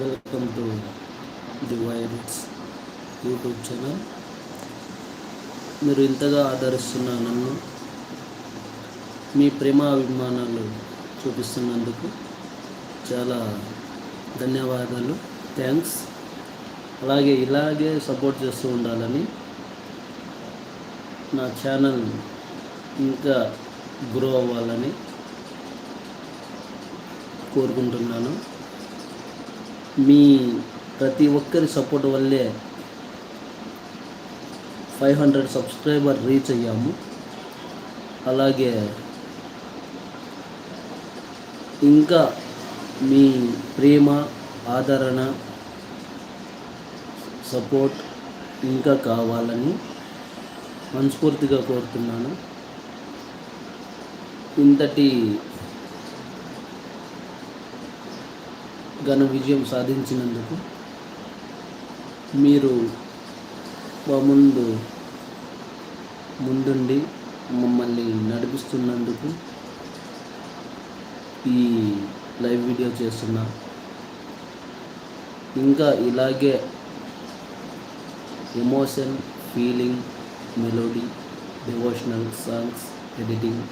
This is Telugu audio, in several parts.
Welcome to the virus YouTube channel మీరు ఇంతగా ఆదరిస్తున్న నన్ను మీ ప్రేమాభిమానాలు చూపిస్తున్నందుకు చాలా ధన్యవాదాలు. థ్యాంక్స్ అలాగే ఇలాగే సపోర్ట్ చేస్తూ ఉండాలని నా ఛానల్ ఇంకా గ్రో అవ్వాలని కోరుకుంటున్నాను. మీ ప్రతి ఒక్కరి సపోర్ట్ వల్లే ఫైవ్ హండ్రెడ్ సబ్స్క్రైబర్ రీచ్ అయ్యాము. అలాగే ఇంకా మీ ప్రేమ ఆదరణ సపోర్ట్ ఇంకా కావాలని మనస్ఫూర్తిగా కోరుతున్నాను. ఇంతటి ఘన విజయం సాధించినందుకు మీరు మా ముందు ముందుండి మమ్మల్ని నడిపిస్తున్నందుకు ఈ లైవ్ వీడియో చేస్తున్నా. ఇంకా ఇలాగే emotion feeling melody devotional songs editing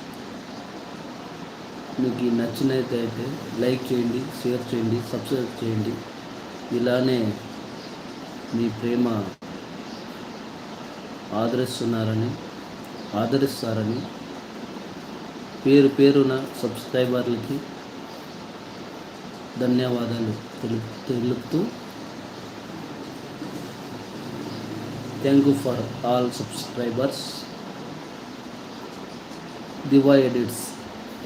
మీకు ఈ నచ్చినట్లయితే లైక్ చేయండి షేర్ చేయండి సబ్స్క్రైబ్ చేయండి. ఇలానే మీ ప్రేమ ఆదరిస్తున్నారని ఆదరిస్తారని పేరు పేరున సబ్స్క్రైబర్లకి ధన్యవాదాలు తెలు తెలుపుతూ thank you for all subscribers Diva Edits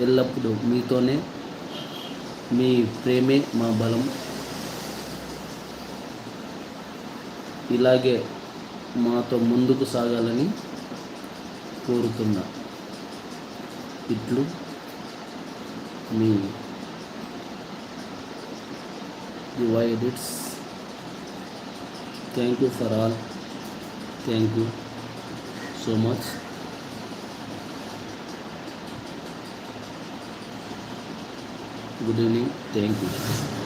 ఎల్లప్పుడూ మీతోనే మీ ప్రేమే మా బలం. ఇలాగే మాతో ముందుకు సాగాలని కోరుతున్నా. ఇట్లు మీ Diva Edits thank you for all. Thank you so much. Good evening thank you